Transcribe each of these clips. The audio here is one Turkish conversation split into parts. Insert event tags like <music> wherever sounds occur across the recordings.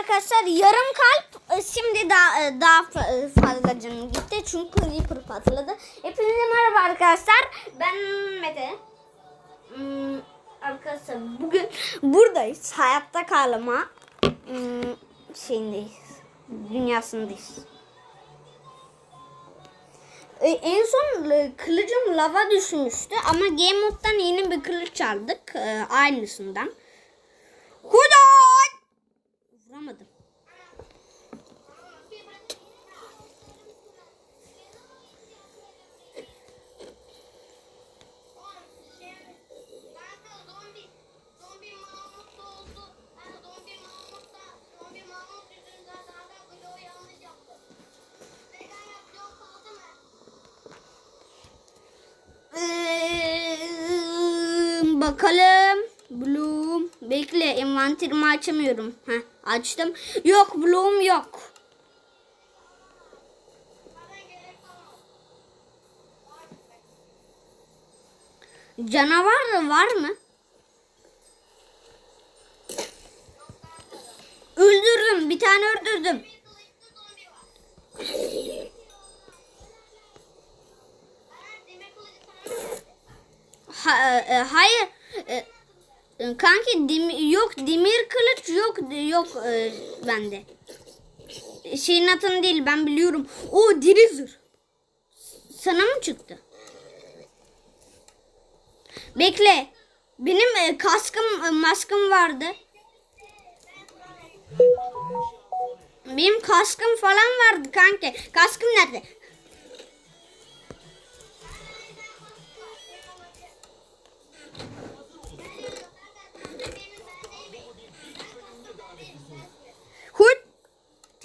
arkadaşlar yarım kalp e, şimdi daha e, daha fa- e, fazla canım gitti çünkü Creeper patladı. Hepinize merhaba arkadaşlar. Ben Mete. Hmm, arkadaşlar bugün buradayız. Hayatta kalma hmm, şeyindeyiz. Dünyasındayız. En son kılıcım lava düşmüştü ama Game Mode'dan yeni bir kılıç aldık. e, aynısından. Hudan! Vuramadım. Ee, bakalım. Bloom. Bekle envanterimi açamıyorum. Heh, açtım. Yok Bloom yok. Canavar da var mı? Öldürdüm. Bir tane öldürdüm. Ha. Ha, e, hayır. E, e, kanki dim- yok demir kılıç yok yok e, bende. Şeyin atını değil ben biliyorum. O Drizzer. Sana mı çıktı? Bekle. Benim e, kaskım e, maskım vardı. Benim kaskım falan vardı kanki. Kaskım nerede?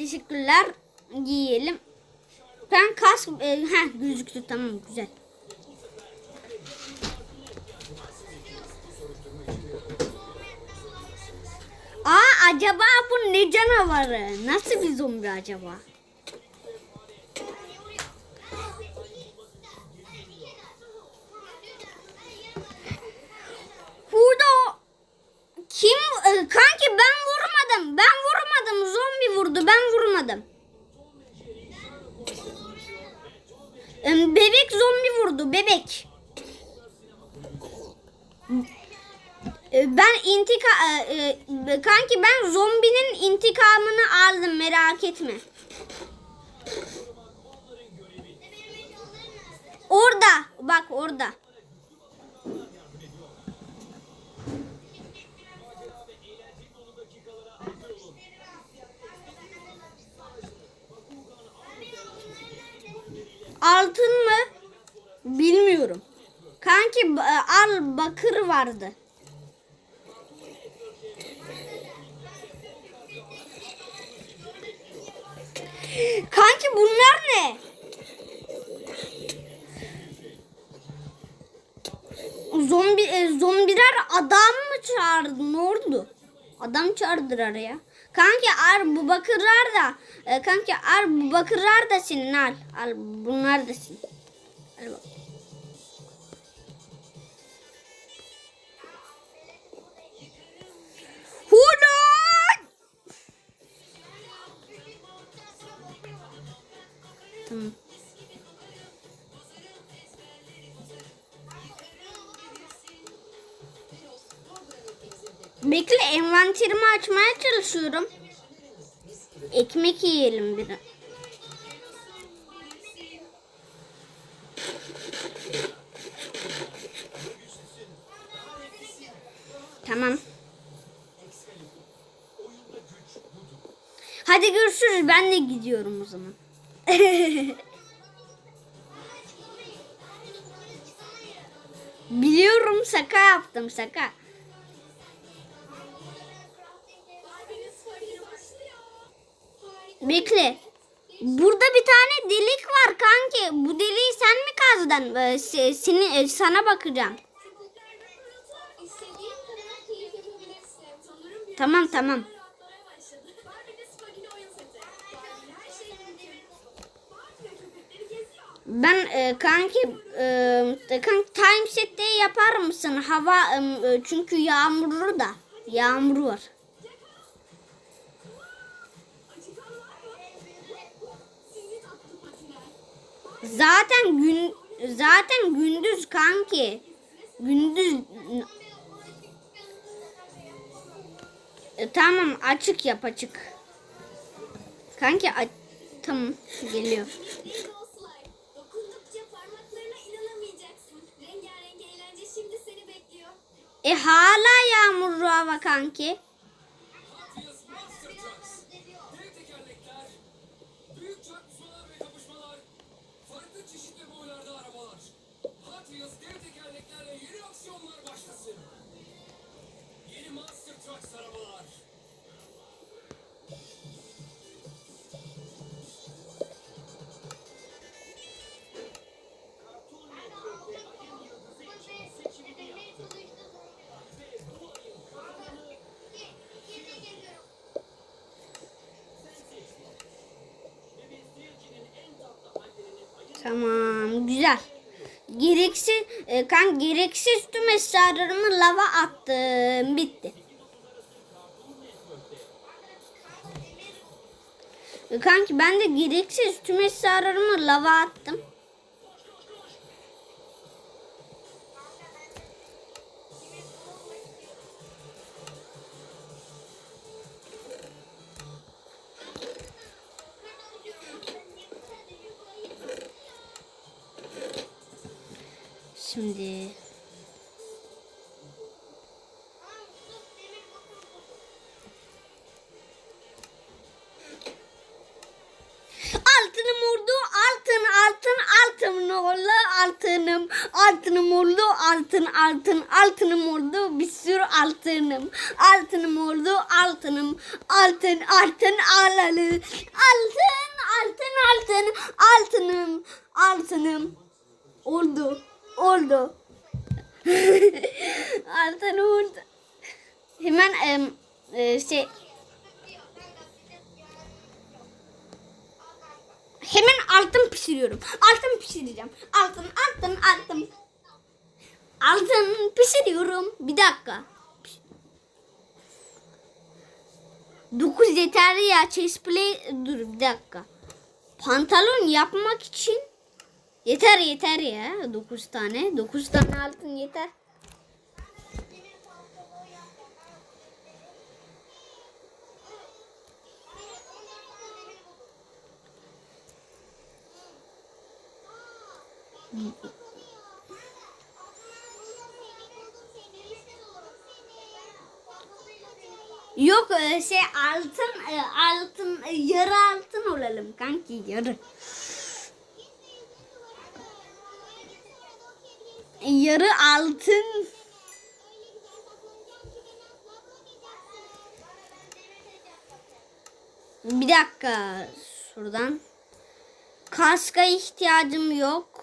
Teşekkürler. Giyelim. Ben kask e, heh, gözüktü tamam güzel. Aa acaba bu ne canavarı? Nasıl bir zombi acaba? Burada kim e, kanki ben vurmadım. Ben vurmadım. Zombi vurdu. Ben vurmadım. E, Bebek zombi vurdu. Bebek. E, Ben intika e, e, kanki ben zombinin intikamını aldım merak etme. Orada bak orada. Altın mı? Bilmiyorum. Kanki b- al bakır vardı. Kanki bunlar ne? Zombi e, zombiler adam mı çağırdı? Ne oldu? Adam çağırdılar ya. Kanki ar bu bakırlar da e, kanki ar bu bakırlar da senin al. Al bunlar da senin. Al bak. Bekle envanterimi açmaya çalışıyorum. Ekmek yiyelim bir. Tamam. Hadi görüşürüz. Ben de gidiyorum o zaman. <laughs> Biliyorum şaka yaptım şaka. Bekle. Burada bir tane delik var kanki. Bu deliği sen mi kazdın? Ee, se- seni e, sana bakacağım. Tamam tamam. Ben e, kanki e, kanki time set'te yapar mısın? Hava e, çünkü yağmurlu da. Yağmur var. Zaten gün zaten gündüz kanki. Gündüz E, tamam açık yap açık. Kanki a- tamam şu geliyor. E hala yağmurlu hava kanki. Tamam güzel. Gereksiz e, kan gereksiz tüm esrarlarımı lava attım. Bitti. Kanki ben de gereksiz tüm esrarlarımı lava attım. Oldu, altınım, altınım oldu, altın, altın, altınım oldu, bir sürü altınım, altınım oldu, altınım, altın, altın, alalı, altın, altın, altın, altınım, altınım, oldu, oldu. <laughs> altın oldu. Hemen em, e, şey Hemen altın pişiriyorum. Altın pişireceğim. Altın, altın, altın. Altın pişiriyorum. Bir dakika. Dokuz yeterli ya. Chase play. Dur bir dakika. Pantolon yapmak için yeter yeter ya. Dokuz tane. Dokuz tane altın yeter. Yok e, şey altın e, altın e, yarı altın olalım kanki yarı. Yarı altın. Bir dakika şuradan. Kaska ihtiyacım yok.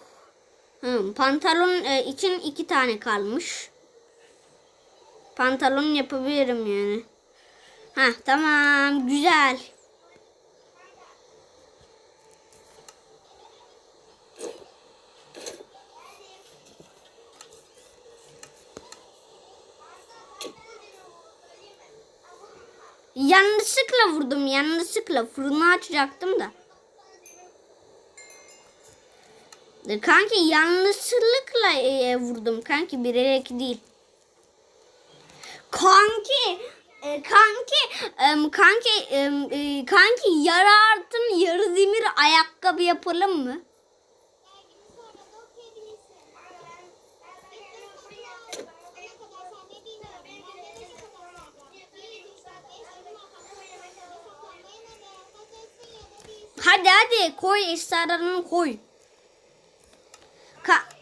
Hı, pantolon e, için iki tane kalmış. Pantolon yapabilirim yani. Ha tamam güzel. Yanlışlıkla vurdum yanlışlıkla fırını açacaktım da. E, Kanki yanlışlıkla e, vurdum kanki bilerek değil. Kanki e, kanki kanki e, kanki yarı altın yarı demir ayakkabı yapalım mı? Hadi hadi koy eşyalarını koy. Ka-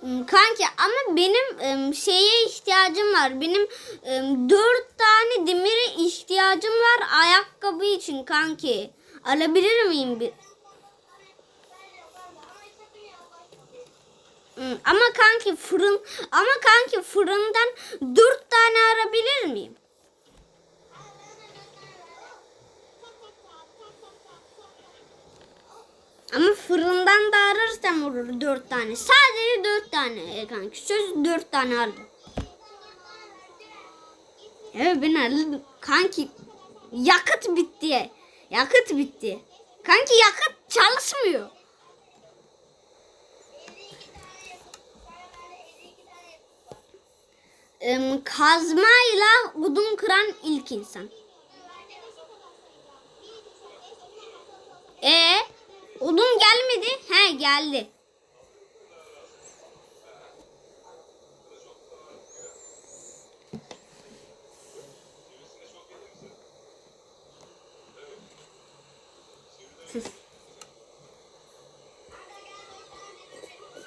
Hmm, Kanki ama benim şeye ihtiyacım var. Benim dört tane demire ihtiyacım var ayakkabı için kanki. Alabilir miyim bir? Hmm, ama kanki fırın ama kanki fırından dört tane alabilir miyim? Ama fırından ben bağırırsam olur dört tane. Sadece dört tane e, kanki. Söz dört tane aldım. Evet ben aldım. Kanki yakıt bitti. Yakıt bitti. Kanki yakıt çalışmıyor. Kazmayla odun kıran ilk insan. E ee? Odun gelmedi. He geldi.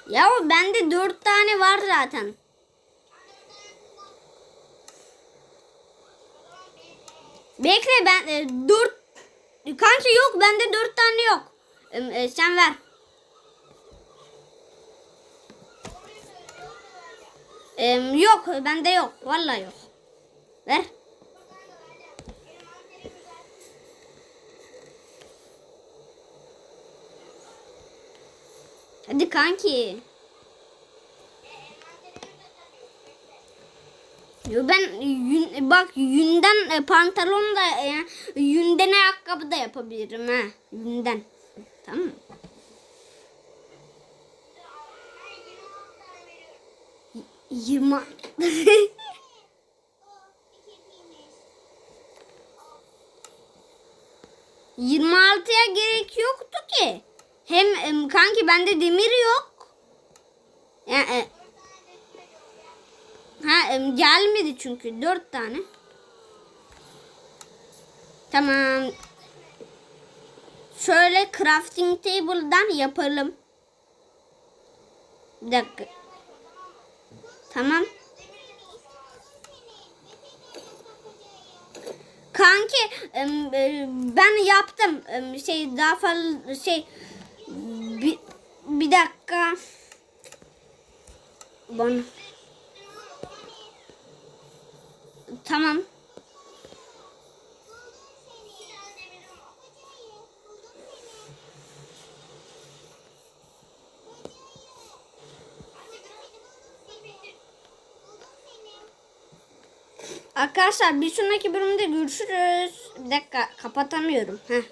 Ya o bende dört tane var zaten. Bekle ben e, dört kanka yok bende dört tane yok. E, e, sen ver. E, yok bende yok vallahi yok. Ver. Hadi kanki. Ben yün, bak yünden e, pantolon da e, yünden ayakkabı da yapabilirim ha. Yünden. Tamam mı? Y- Yirmi. <laughs> Yirmi altıya gerek yoktu ki. Hem em, kanki bende demir yok. Ya, e, ha gelmedi çünkü dört tane. Tamam. Şöyle crafting table'dan yapalım. Bir dakika. Tamam. Kanki e, ben yaptım. Şey daha fazla şey bir, bir dakika. Bana. Tamam. Arkadaşlar bir sonraki bölümde görüşürüz. Bir dakika kapatamıyorum. Heh